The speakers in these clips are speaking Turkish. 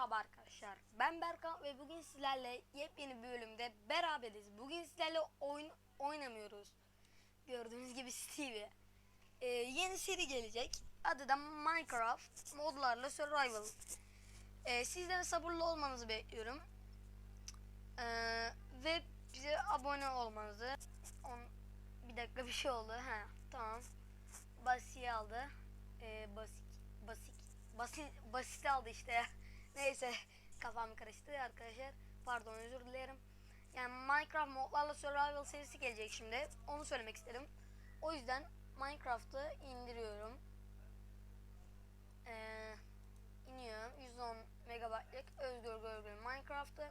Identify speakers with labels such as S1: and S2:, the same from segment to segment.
S1: Merhaba arkadaşlar. Ben Berkan ve bugün sizlerle yepyeni bir bölümde beraberiz. Bugün sizlerle oyun oynamıyoruz. Gördüğünüz gibi Stevie. Ee, yeni seri gelecek. Adı da Minecraft modlarla Survival. Ee, sizden sabırlı olmanızı bekliyorum. Ee, ve bize abone olmanızı. On, bir dakika bir şey oldu. Ha, tamam. Basiye aldı. Ee, basik, basik, basit, basit aldı işte. Neyse kafam karıştı arkadaşlar. Pardon özür dilerim. Yani Minecraft modlarla survival serisi gelecek şimdi. Onu söylemek istedim. O yüzden Minecraft'ı indiriyorum. Ee, iniyorum. 110 megabaytlık Özgür Görgül Minecraft'ı.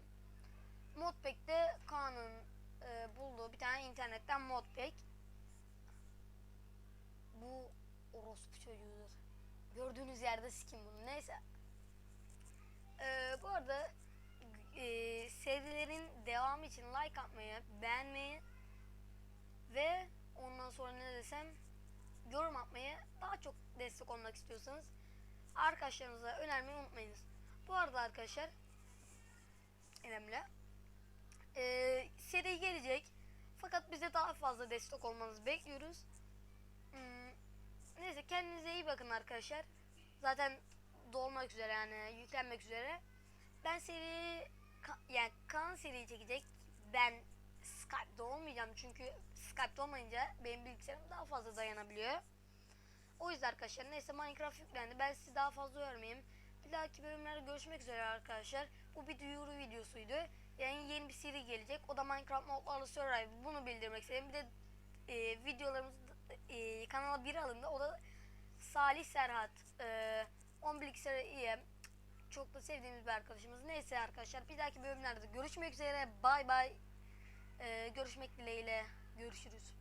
S1: Modpack'te Kaan'ın e, bulduğu bir tane internetten modpack. Bu orospu çocuğudur. Gördüğünüz yerde sikim bunu. Neyse. Ee, bu arada e, serilerin devamı için like atmayı, beğenmeyi ve ondan sonra ne desem yorum atmayı daha çok destek olmak istiyorsanız arkadaşlarınıza önermeyi unutmayınız. Bu arada arkadaşlar önemli. Ee, seri gelecek. Fakat bize daha fazla destek olmanızı bekliyoruz. Hmm, neyse kendinize iyi bakın arkadaşlar. Zaten dolmak üzere yani yüklenmek üzere. Ben seri kan seri çekecek. Ben Skype'da olmayacağım çünkü Skype'da olmayınca benim bilgisayarım daha fazla dayanabiliyor. O yüzden arkadaşlar neyse Minecraft yüklendi. Ben sizi daha fazla yormayayım. Bir dahaki bölümlerde görüşmek üzere arkadaşlar. Bu bir duyuru videosuydu. Yani yeni bir seri gelecek. O da Minecraft modlarla Survival. Bunu bildirmek istedim. Bir de e, videolarımız e, kanala bir alındı. O da Salih Serhat. E, 10 bilgisayarı iyi. Çok da sevdiğimiz bir arkadaşımız. Neyse arkadaşlar bir dahaki bölümlerde görüşmek üzere. Bay bay. E, görüşmek dileğiyle. Görüşürüz.